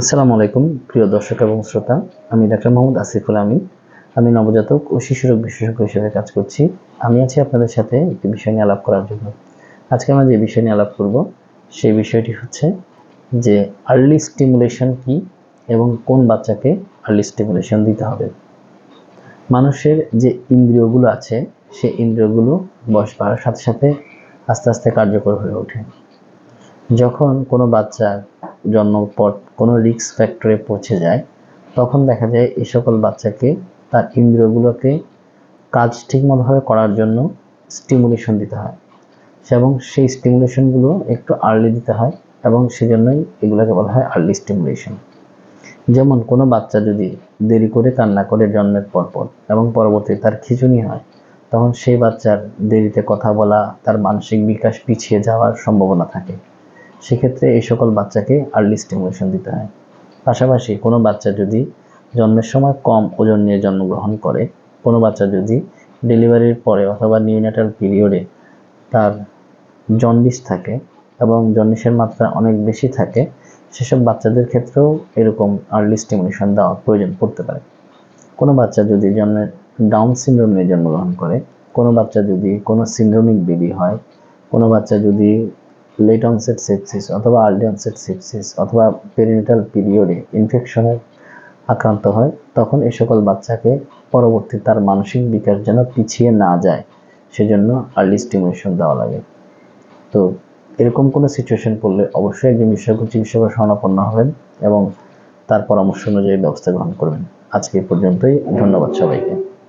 আসসালামু আলাইকুম, প্রিয় দর্শক এবং শ্রোতা। আমি ডাক্তার মোহাম্মদ আসিফুল আমিন। আমি নবজাতক ও শিশুরোগ বিশেষজ্ঞ হিসেবে কাজ করছি। আমি আছি আপনাদের সাথে একটি বিষয় নিয়ে আলাপ করার জন্য। আজকে আমরা যে বিষয় নিয়ে আলাপ করব, সেই বিষয়টি হচ্ছে যে আর্লি স্টিমুলেশন কি এবং কোন বাচ্চাকে আর্লি স্টিমুলেশন দিতে হবে। মানুষের যে ইন্দ্রিয়গুলো আছে, সেই ইন্দ্রিয়গুলো বয়স বাড়ার সাথে সাথে আস্তে আস্তে কার্যকর হয়ে ওঠে। যখন কোনো বাচ্চা পর কোনো রিস্ক ফ্যাক্টরে পৌঁছে যায়, তখন দেখা যায় এই সকল বাচ্চাকে তার ইন্দ্রিয়গুলোকে কাজ ঠিকমতোভাবে করার জন্য স্টিমুলেশন দিতে হয়। এবং সেই স্টিমুলেশনগুলো একটু আর্লি দিতে হয় এবং সেজন্যই এগুলোকে বলা হয় আর্লি স্টিমুলেশন যেমন কোনো বাচ্চা যদি দেরি করে কান্না করে জন্মের পর পর এবং পরবর্তী তার খিঁচুনি হয়, তখন সেই বাচ্চার দেরিতে কথা বলা, তার মানসিক বিকাশ পিছিয়ে যাওয়ার সম্ভাবনা থাকে। সেক্ষেত্রে এই সকল বাচ্চাকে আর্লি স্টিমুলেশন দিতে হয়। পাশাপাশি কোনো বাচ্চা যদি জন্মের সময় কম ওজন নিয়ে জন্মগ্রহণ করে, কোনো বাচ্চা যদি ডেলিভারির পরে অথবা নিউনেটাল পিরিয়ডে তার জন্ডিস থাকে এবং জন্ডিসের মাত্রা অনেক বেশি থাকে, সেসব বাচ্চাদের ক্ষেত্রেও এরকম আর্লি স্টিমুলেশন দেওয়ার প্রয়োজন পড়তে পারে। কোনো বাচ্চা যদি জন্মের ডাউন সিনড্রোম নিয়ে জন্মগ্রহণ করে, কোনো বাচ্চা যদি কোনো সিন্ড্রোমিক বেবি হয়, কোনো বাচ্চা যদি লেট অনসেট সেপসিস অথবা আর্লি অনসেট সেপসিস অথবা পেরিনেটাল পিরিয়ডে ইনফেকশনের আক্রান্ত হয়, তখন এই সকল বাচ্চাকে পরবর্তী তার মানসিক বিকাশ যেন পিছিয়ে না যায়, সেজন্য আর্লি স্টিমুলেশন দেওয়া লাগে। তো এরকম কোনো সিচুয়েশন পড়লে অবশ্যই একজন বিশেষজ্ঞ চিকিৎসকের শরণাপন্ন হবেন এবং তার পরামর্শ অনুযায়ী ব্যবস্থা গ্রহণ করবেন। আজকে এই পর্যন্তই, ধন্যবাদ সবাইকে।